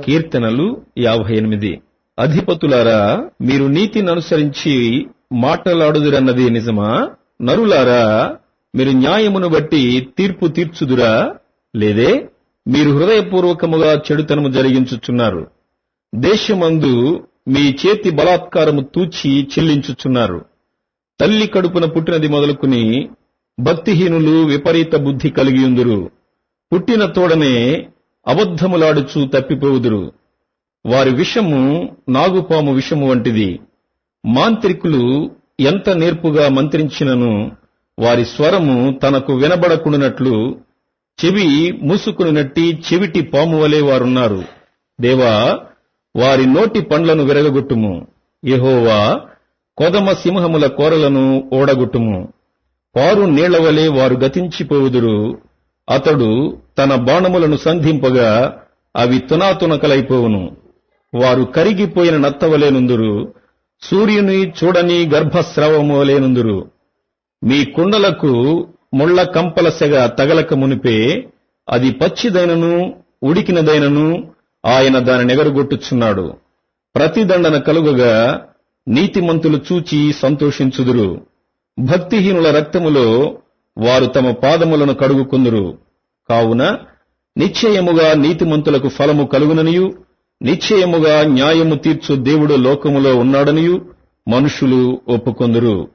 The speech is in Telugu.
కీర్తనలు యాభై ఎనిమిది. అధిపతులారా మీరు నీతిని అనుసరించి మాట్లాడుదురన్నది నిజమా? నరులారా మీరు న్యాయమును బట్టి తీర్పు తీర్చుదురా? లేదే మీరు హృదయపూర్వకముగా చెడుతనము జరిగించుచున్నారు. దేశమందు మీ చేతి బలాత్కారము తూచి చెల్లించుచున్నారు. తల్లి కడుపున పుట్టినది మొదలుకుని భక్తిహీనులు విపరీత బుద్ధి కలిగియుందురు పుట్టిన తోడనే అబద్ధములాడుచు తప్పిపోవుదురు. వారి విషము నాగుపాము విషము వంటిది. మాంత్రికులు ఎంత నేర్పుగా మంత్రించినను వారి స్వరము తనకు వినబడకుండానట్లు చెవి మూసుకునినట్టి చెవిటి పాము వలె వారున్నారు. దేవా వారి నోటి పండ్లను విరగగొట్టుము. ఎహోవా కొదమ సింహముల కోరలను ఓడగొట్టుము. పారు నీళ్ళ వలె వారు గతించిపోవుదురు. అతడు తన బాణములను సంధింపగా అవి తునాతునకలైపోవును. వారు కరిగిపోయిన నత్తవలేనుందురు సూర్యుని చూడని గర్భస్రావములేనుందురు మీ కుండలకు ముళ్ళ కంపల సెగ తగలక మునిపే అది పచ్చిదైనను ఉడికినదైనను ఆయన దాని ఎగరగొట్టుచున్నాడు ప్రతిదండన కలుగగా నీతిమంతులు చూచి సంతోషించుదురు. భక్తిహీనుల రక్తములో వారు తమ పాదములను కడుగుకుందురు. కావున నిశ్చయముగా నీతిమంతులకు ఫలము కలుగుననియు నిశ్చయముగా న్యాయము తీర్చు దేవుడు లోకములో ఉన్నాడనియు మనుషులు ఒప్పుకొందురు.